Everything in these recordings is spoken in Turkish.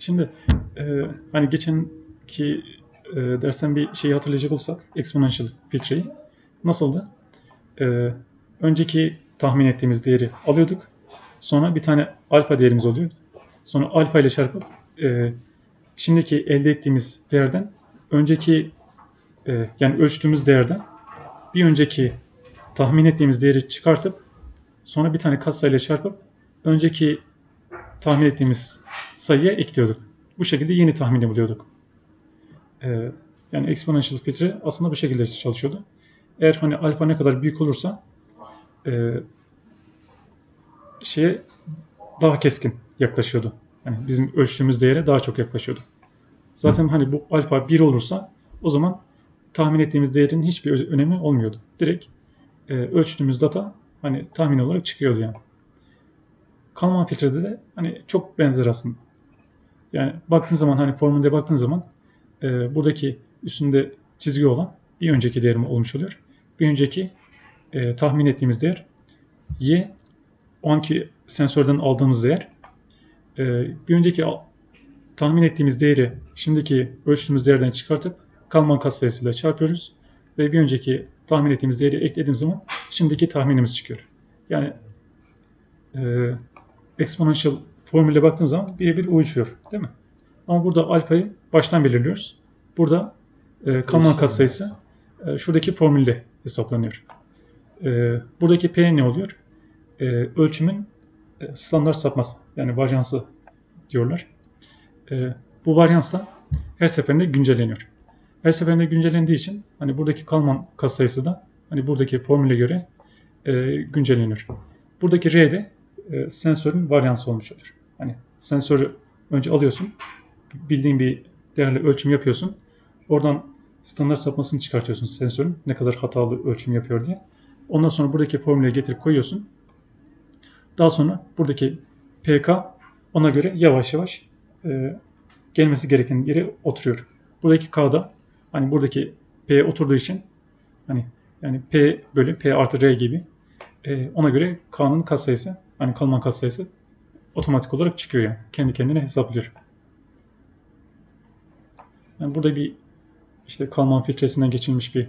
Şimdi e, hani geçenki e, dersten bir şeyi hatırlayacak olursak exponential filtreyi nasıldı? E, önceki tahmin ettiğimiz değeri alıyorduk. Sonra bir tane alfa değerimiz oluyordu. Sonra alfa ile çarpıp e, şimdiki elde ettiğimiz değerden önceki e, yani ölçtüğümüz değerden bir önceki tahmin ettiğimiz değeri çıkartıp sonra bir tane katsayıyla çarpıp önceki tahmin ettiğimiz sayıya ekliyorduk. Bu şekilde yeni tahmini buluyorduk. Ee, yani exponential filtre aslında bu şekilde çalışıyordu. Eğer hani alfa ne kadar büyük olursa e, şeye daha keskin yaklaşıyordu. Yani bizim ölçtüğümüz değere daha çok yaklaşıyordu. Zaten hani bu alfa 1 olursa o zaman tahmin ettiğimiz değerin hiçbir önemi olmuyordu. Direkt e, ölçtüğümüz data hani tahmin olarak çıkıyordu yani. Kalman filtrede de hani çok benzer aslında. Yani baktığın zaman hani formülde baktığın zaman e, buradaki üstünde çizgi olan bir önceki değerim olmuş oluyor. Bir önceki e, tahmin ettiğimiz değer y o anki sensörden aldığımız değer. E, bir önceki tahmin ettiğimiz değeri şimdiki ölçtüğümüz değerden çıkartıp Kalman katsayısıyla çarpıyoruz ve bir önceki tahmin ettiğimiz değeri eklediğimiz zaman şimdiki tahminimiz çıkıyor. Yani e, exponential formüle baktığımız zaman birebir uyuşuyor değil mi? Ama burada alfayı baştan belirliyoruz. Burada e, Kalman katsayısı e, şuradaki formülle hesaplanıyor. E, buradaki P ne oluyor? E, ölçümün e, standart sapması yani varyansı diyorlar. E, bu varyans da her seferinde güncelleniyor. Her seferinde güncellendiği için hani buradaki Kalman katsayısı da hani buradaki formüle göre e, güncelleniyor. Buradaki R de e, sensörün varyansı olmuş olur. Hani sensörü önce alıyorsun, bildiğin bir değerle ölçüm yapıyorsun. Oradan standart sapmasını çıkartıyorsun sensörün ne kadar hatalı ölçüm yapıyor diye. Ondan sonra buradaki formüle getirip koyuyorsun. Daha sonra buradaki PK ona göre yavaş yavaş e, gelmesi gereken yere oturuyor. Buradaki K'da hani buradaki P oturduğu için hani yani P bölü P artı R gibi e, ona göre K'nın katsayısı hani Kalman katsayısı otomatik olarak çıkıyor yani. Kendi kendine hesaplıyor. Yani burada bir işte Kalman filtresinden geçilmiş bir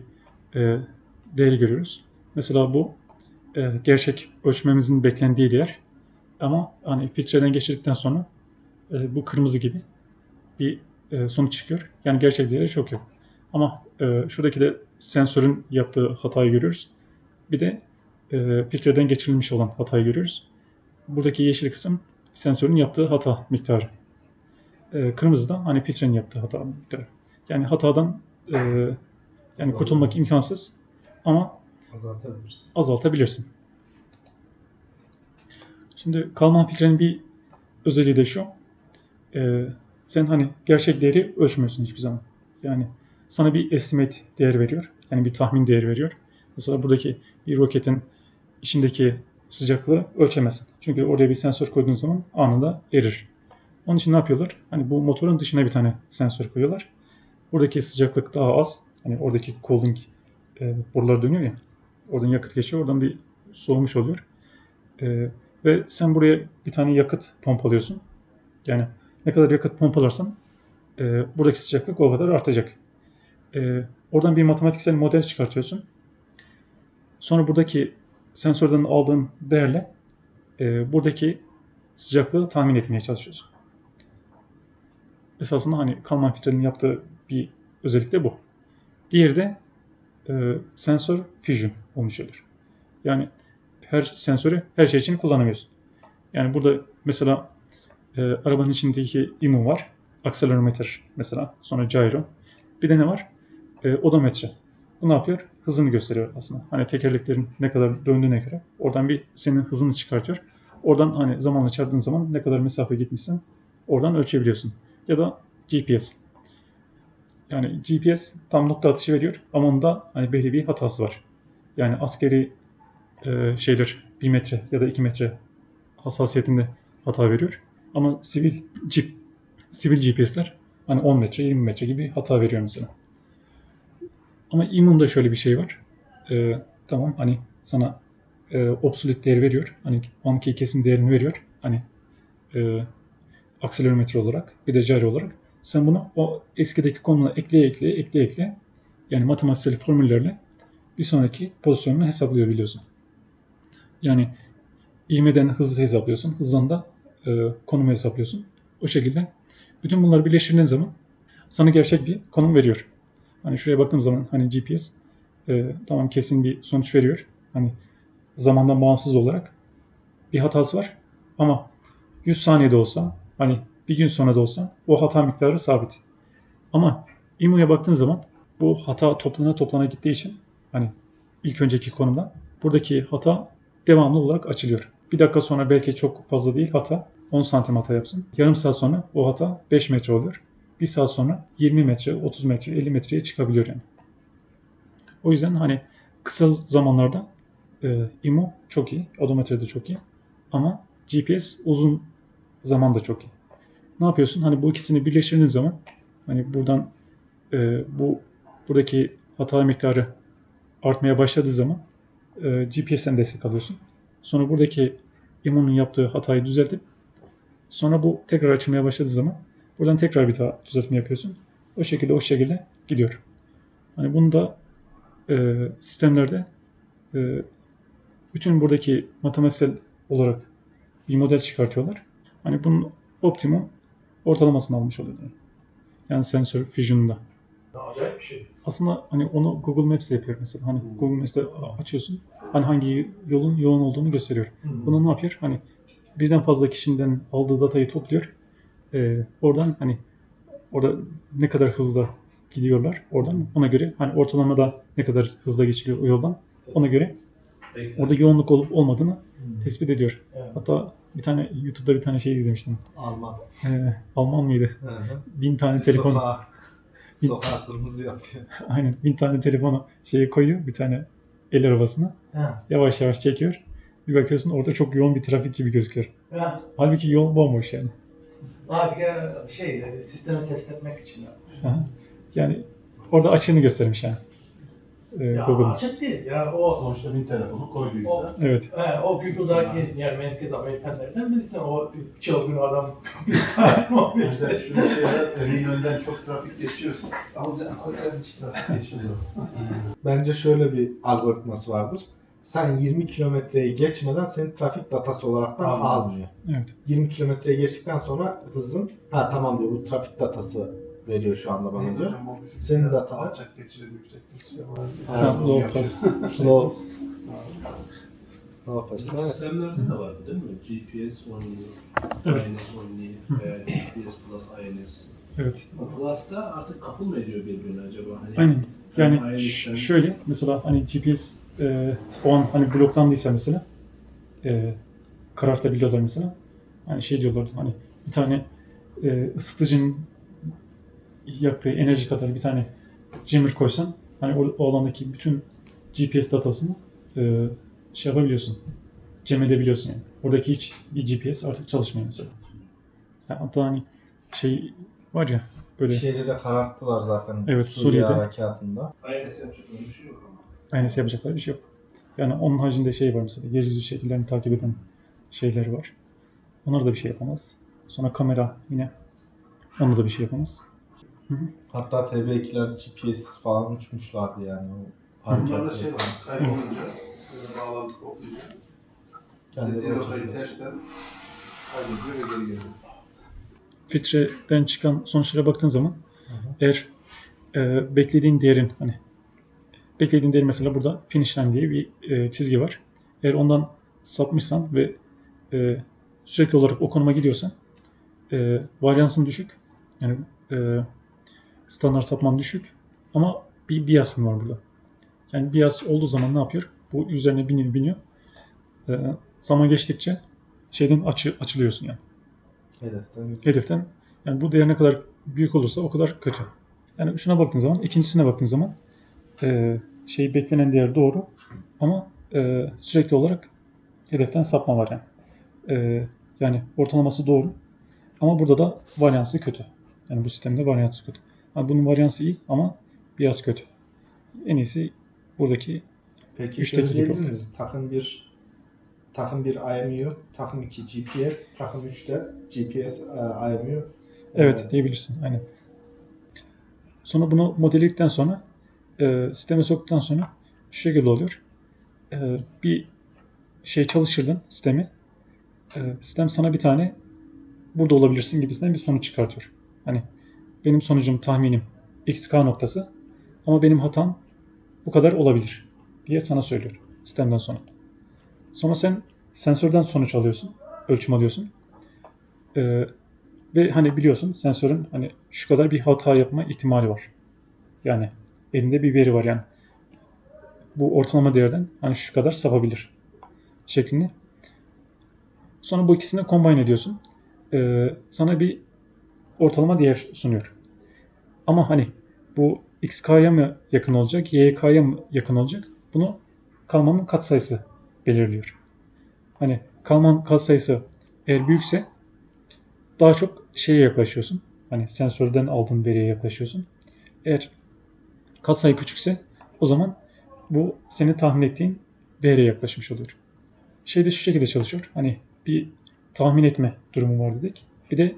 e, değeri görüyoruz. Mesela bu e, gerçek ölçmemizin beklendiği değer. Ama hani filtreden geçirdikten sonra e, bu kırmızı gibi bir e, sonuç çıkıyor. Yani gerçek değeri çok yok. Ama e, şuradaki de sensörün yaptığı hatayı görüyoruz. Bir de e, filtreden geçirilmiş olan hatayı görüyoruz. Buradaki yeşil kısım sensörün yaptığı hata miktarı. E, kırmızı da hani filtrenin yaptığı hata miktarı. Yani hatadan e, yani kurtulmak imkansız ama Azaltabiliriz. azaltabilirsin. Şimdi Kalman filtrenin bir özelliği de şu. Ee, sen hani gerçek değeri ölçmüyorsun hiçbir zaman. Yani sana bir estimate değer veriyor. Yani bir tahmin değeri veriyor. Mesela buradaki bir roketin içindeki sıcaklığı ölçemezsin. Çünkü oraya bir sensör koyduğun zaman anında erir. Onun için ne yapıyorlar? Hani bu motorun dışına bir tane sensör koyuyorlar. Buradaki sıcaklık daha az. Hani oradaki cooling e, borular dönüyor ya. Oradan yakıt geçiyor. Oradan bir soğumuş oluyor. Ee, ve sen buraya bir tane yakıt pompalıyorsun. Yani ne kadar yakıt pompalarsan e, buradaki sıcaklık o kadar artacak. E, oradan bir matematiksel model çıkartıyorsun. Sonra buradaki sensörden aldığın değerle e, buradaki sıcaklığı tahmin etmeye çalışıyorsun. Esasında hani Kalman filtrenin yaptığı bir özellik de bu. Diğeri de e, sensör fusion olmuş olur. Yani her sensörü her şey için kullanamıyorsun. Yani burada mesela e, arabanın içindeki IMU var. Akselerometre mesela. Sonra gyro. Bir de ne var? E, odometre. Bu ne yapıyor? Hızını gösteriyor aslında. Hani tekerleklerin ne kadar döndüğüne göre. Oradan bir senin hızını çıkartıyor. Oradan hani zamanla çarptığın zaman ne kadar mesafe gitmişsin oradan ölçebiliyorsun. Ya da GPS. Yani GPS tam nokta atışı veriyor ama onda hani belli bir hatası var. Yani askeri e, şeyler 1 metre ya da 2 metre hassasiyetinde hata veriyor. Ama sivil G, sivil GPS'ler hani 10 metre 20 metre gibi hata veriyor mesela. Ama immun'da şöyle bir şey var. E, tamam hani sana e, obsolete değeri veriyor. Hani anki kesin değerini veriyor. Hani e, akselerometre olarak bir de gyro olarak. Sen bunu o eskideki konumuna ekleye ekleye ekleye ekleye yani matematiksel formüllerle bir sonraki pozisyonunu hesaplayabiliyorsun. Yani ivmeden hızı hesaplıyorsun. Hızdan da e, konumu hesaplıyorsun. O şekilde bütün bunları birleştirdiğin zaman sana gerçek bir konum veriyor. Hani şuraya baktığım zaman hani GPS e, tamam kesin bir sonuç veriyor. Hani zamandan bağımsız olarak bir hatası var. Ama 100 saniyede olsa hani bir gün sonra da olsa o hata miktarı sabit. Ama IMU'ya baktığın zaman bu hata toplana toplana gittiği için hani ilk önceki konumdan buradaki hata devamlı olarak açılıyor. Bir dakika sonra belki çok fazla değil hata 10 santim hata yapsın. Yarım saat sonra o hata 5 metre oluyor. Bir saat sonra 20 metre, 30 metre, 50 metreye çıkabiliyor yani. O yüzden hani kısa zamanlarda e, IMU çok iyi, odometre de çok iyi. Ama GPS uzun zamanda çok iyi. Ne yapıyorsun? Hani bu ikisini birleştirdiğiniz zaman hani buradan e, bu buradaki hata miktarı artmaya başladığı zaman e, GPS'ten destek alıyorsun. Sonra buradaki IMU'nun yaptığı hatayı düzeltip sonra bu tekrar açılmaya başladığı zaman buradan tekrar bir daha düzeltme yapıyorsun. O şekilde o şekilde gidiyor. Hani bunu da e, sistemlerde e, bütün buradaki matematiksel olarak bir model çıkartıyorlar. Hani bunun optimum ortalamasını almış oluyorlar. Yani sensör fusion'da. Acayip bir şey. Aslında hani onu Google Maps'te yapıyor mesela. Hani Google Maps'te açıyorsun. Hani hangi yolun yoğun olduğunu gösteriyor. Bunu ne yapıyor? Hani birden fazla kişiden aldığı datayı topluyor. Ee, oradan hani orada ne kadar hızla gidiyorlar oradan ona göre hani ortalamada ne kadar hızla geçiliyor o yoldan ona göre orada yoğunluk olup olmadığını tespit ediyor. Evet. Hatta bir tane YouTube'da bir tane şey izlemiştim. Alman. Ee, Alman mıydı? Hı hı. Bin tane telefon Sokağa, sokağa kırmızı yapıyor. aynen bin tane telefonu şeye koyuyor bir tane el arabasına Ha. yavaş yavaş çekiyor. Bir bakıyorsun orada çok yoğun bir trafik gibi gözüküyor. Ha. Halbuki yol bomboş yani. Abi ya şey sistemi test etmek için yapmış. Yani orada açığını göstermiş yani. Ee, Ya Google'ın. açık değil. Ya o Sonuçta bin telefonu koyduysa. O- Evet. He, o Google'daki yani merkez Amerikanlardan bilirsin o çılgın adam bir tane. Önden şunu şeyler evin önünden çok trafik geçiyorsa alacağın koyacağın hiç trafik geçmez o. Bence şöyle bir algoritması vardır. Sen 20 kilometreyi geçmeden senin trafik datası olaraktan Almıyor. almıyor. Evet. 20 kilometreyi geçtikten sonra hızın ha tamam diyor bu trafik datası veriyor şu anda bana diyor. Senin datan- Alçak geçirir, yüksek geçirir. Low pass. Low. Ne yaparsın? Evet. Sistemlerde de vardı değil mi? GPS only, Evet. INS only veya GPS plus INS. Evet. O plus da artık kapı mı ediyor birbirine acaba? Hani Aynen. Yani şöyle mesela hani GPS e, o an hani bloklandıysa mesela e, karartabiliyorlar mesela. Hani şey diyorlardı hani bir tane e, ısıtıcının yaktığı enerji kadar bir tane jammer koysan hani o, o alandaki bütün GPS datasını e, şey yapabiliyorsun. Cem edebiliyorsun yani. Oradaki hiç bir GPS artık çalışmıyor mesela. Yani hatta hani şey var ya böyle Şeyde de kararttılar zaten. Evet, Suriye Suriye'de. harekatında. INS yapacak öyle bir şey yok ama. Aynısı yapacakları bir şey yok. Yani onun haricinde şey var mesela yeryüzü şekillerini takip eden şeyler var. Onlar da bir şey yapamaz. Sonra kamera yine onda da bir şey yapamaz. Hatta TB2'ler GPS falan uçmuşlardı yani. O Bunlarda şey var, kaybolunca, böyle bağlantı kopunca, Kendi istediği rotayı. tersten kaydediyor ve geri geliyor. Filtreden çıkan sonuçlara baktığın zaman hı. eğer e, beklediğin değerin hani beklediğin değer mesela burada finish line diye bir e, çizgi var. Eğer ondan sapmışsan ve e, sürekli olarak o konuma gidiyorsan e, varyansın düşük. Yani e, standart sapman düşük. Ama bir biasın var burada. Yani bias olduğu zaman ne yapıyor? Bu üzerine biniyor biniyor. E, zaman geçtikçe şeyden açı, açılıyorsun yani Hedeften hedeften yani bu değer ne kadar büyük olursa o kadar kötü. Yani şuna baktığın zaman, ikincisine baktığın zaman e, şey beklenen değer doğru ama e, sürekli olarak hedeften sapma var yani. E, yani ortalaması doğru ama burada da varyansı kötü. Yani bu sistemde varyansı kötü. Yani bunun varyansı iyi ama biraz kötü. En iyisi buradaki Peki Üçte şöyle iki diyebilir gibi. miyiz? Takım bir takım 1 IMU, takım 2 GPS, takım 3 de GPS IMU. Evet E, diyebilirsin. Aynen. Sonra bunu modelledikten sonra e, sisteme soktuktan sonra şu şekilde oluyor. E, bir şey çalıştırdın sistemi. E, sistem sana bir tane burada olabilirsin gibisinden bir sonuç çıkartıyor. Hani benim sonucum tahminim XK noktası ama benim hatam bu kadar olabilir diye sana söylüyor sistemden sonra. Sonra sen sensörden sonuç alıyorsun, ölçüm alıyorsun. E, ve hani biliyorsun sensörün hani şu kadar bir hata yapma ihtimali var. Yani elinde bir veri var yani. Bu ortalama değerden hani şu kadar sapabilir şeklinde. Sonra bu ikisini combine ediyorsun. Ee, sana bir ortalama değer sunuyor. Ama hani bu XK'ya mı yakın olacak, YK'ya mı yakın olacak? Bunu kalmanın katsayısı belirliyor. Hani kalman katsayısı eğer büyükse daha çok şeye yaklaşıyorsun. Hani sensörden aldığın veriye yaklaşıyorsun. Eğer katsayı küçükse o zaman bu senin tahmin ettiğin değere yaklaşmış oluyor. Şey de şu şekilde çalışıyor. Hani bir tahmin etme durumu var dedik. Bir de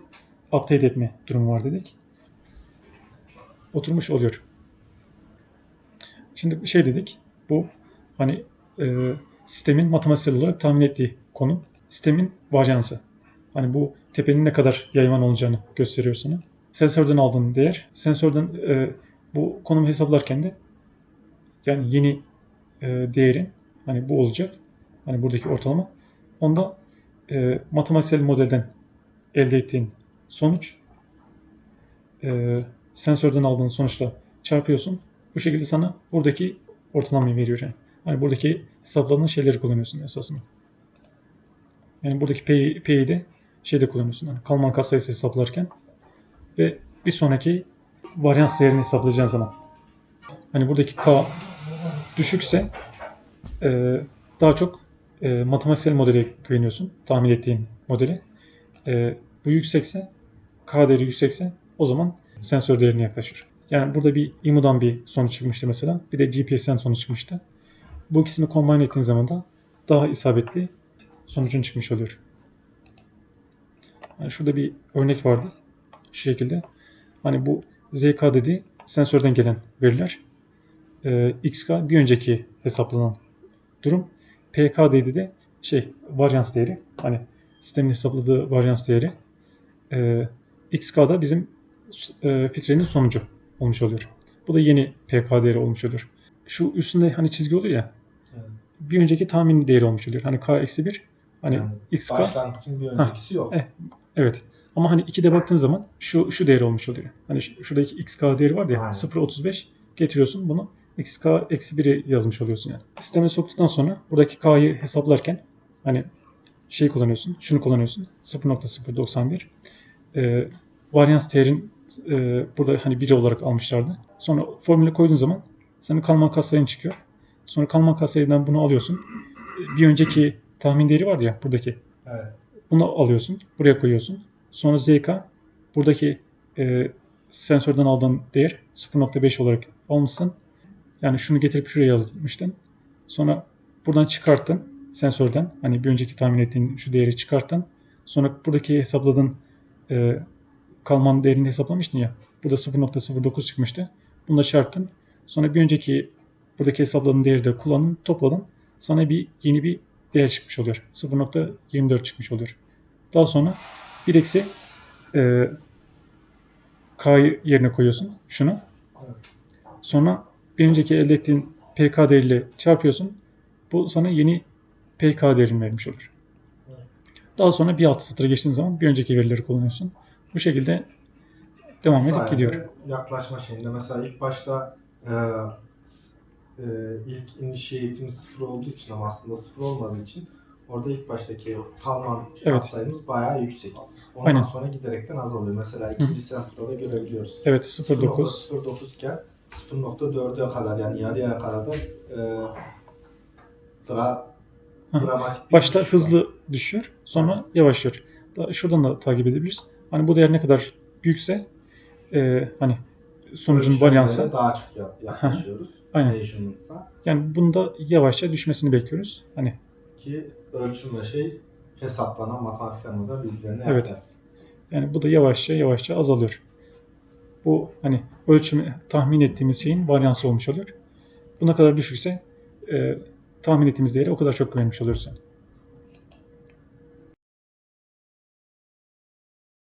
update etme durumu var dedik. Oturmuş oluyor. Şimdi şey dedik. Bu hani e, sistemin matematiksel olarak tahmin ettiği konum sistemin varyansı. Hani bu tepenin ne kadar yayvan olacağını gösteriyor sana. Sensörden aldığın değer, sensörden e, bu konumu hesaplarken de yani yeni e, değerin hani bu olacak. Hani buradaki ortalama. Onda e, matematiksel modelden elde ettiğin sonuç e, sensörden aldığın sonuçla çarpıyorsun. Bu şekilde sana buradaki ortalamayı veriyor yani. Hani buradaki hesapladığın şeyleri kullanıyorsun esasında. Yani buradaki P'yi, de şeyde kullanıyorsun. Hani Kalman katsayısı hesaplarken ve bir sonraki varyans değerini hesaplayacağın zaman. Hani buradaki K düşükse e, daha çok e, matematiksel modele güveniyorsun. Tahmin ettiğin modele. E, bu yüksekse K değeri yüksekse o zaman sensör değerine yaklaşır. Yani burada bir IMU'dan bir sonuç çıkmıştı mesela. Bir de GPS'ten sonuç çıkmıştı. Bu ikisini combine ettiğin zaman da daha isabetli sonucun çıkmış oluyor. Yani şurada bir örnek vardı. Şu şekilde. Hani bu ZK dediği sensörden gelen veriler. Ee, XK bir önceki hesaplanan durum. PK dediği de şey varyans değeri. Hani sistemin hesapladığı varyans değeri. Ee, XK da bizim e, filtrenin sonucu olmuş oluyor. Bu da yeni PK değeri olmuş oluyor. Şu üstünde hani çizgi oluyor ya. Evet. Bir önceki tahmin değeri olmuş oluyor. Hani K eksi 1 hani Yani XK Başlangıçın bir öncekisi yok. eh. Evet. Ama hani 2'de baktığın zaman şu şu değer olmuş oluyor. Hani şu- şuradaki xk değeri var ya Aynen. 0.35 getiriyorsun bunu xk eksi 1'i yazmış oluyorsun yani. Sisteme soktuktan sonra buradaki k'yı hesaplarken hani şey kullanıyorsun, şunu kullanıyorsun 0.091 ee, varyans değerin e, burada hani 1 olarak almışlardı. Sonra formüle koyduğun zaman senin kalman katsayın çıkıyor. Sonra kalman katsayından bunu alıyorsun. Bir önceki tahmin değeri vardı ya buradaki. Evet. Bunu alıyorsun, buraya koyuyorsun. Sonra ZK, buradaki e, sensörden aldığın değer 0.5 olarak almışsın. Yani şunu getirip şuraya yazmıştın. Sonra buradan çıkarttın sensörden. Hani bir önceki tahmin ettiğin şu değeri çıkarttın. Sonra buradaki hesapladığın e, kalman değerini hesaplamıştın ya. Burada 0.09 çıkmıştı. Bunu da çarptın. Sonra bir önceki buradaki hesapladığın değeri de kullandın, topladın. Sana bir yeni bir değer çıkmış oluyor. 0.24 çıkmış oluyor. Daha sonra 1 eksi e, K'yı yerine koyuyorsun. Şunu. Sonra bir önceki elde ettiğin PK değeriyle çarpıyorsun. Bu sana yeni PK değerini vermiş olur. Daha sonra bir alt satıra geçtiğin zaman bir önceki verileri kullanıyorsun. Bu şekilde devam edip gidiyor. Yaklaşma şeyinde mesela ilk başta e, e, ilk iniş eğitimi sıfır olduğu için ama aslında sıfır olmadığı için orada ilk baştaki kalman Evet. katsayımız bayağı yüksek. Ondan Aynen. sonra giderekten azalıyor. Mesela ikinci sınıfta da görebiliyoruz. Evet 0.9 0.09 iken 0.4'e kadar yani yarıya kadar da e, dra, Hı. dramatik bir Başta düşüş var. hızlı düşüyor, sonra yavaşlıyor. Da- Şuradan da takip edebiliriz. Hani bu değer ne kadar büyükse e, hani sonucun varyansı daha çok ya- yaklaşıyoruz. Aynen. Yani bunda yavaşça düşmesini bekliyoruz. Hani iki ölçüm ve şey hesaplanan matematiksel model birbirlerine Evet. yaklaşsın. Yani bu da yavaşça yavaşça azalıyor. Bu hani ölçüm tahmin ettiğimiz şeyin varyansı olmuş oluyor. Bu ne kadar düşükse e, tahmin ettiğimiz değere o kadar çok güvenmiş oluyoruz yani.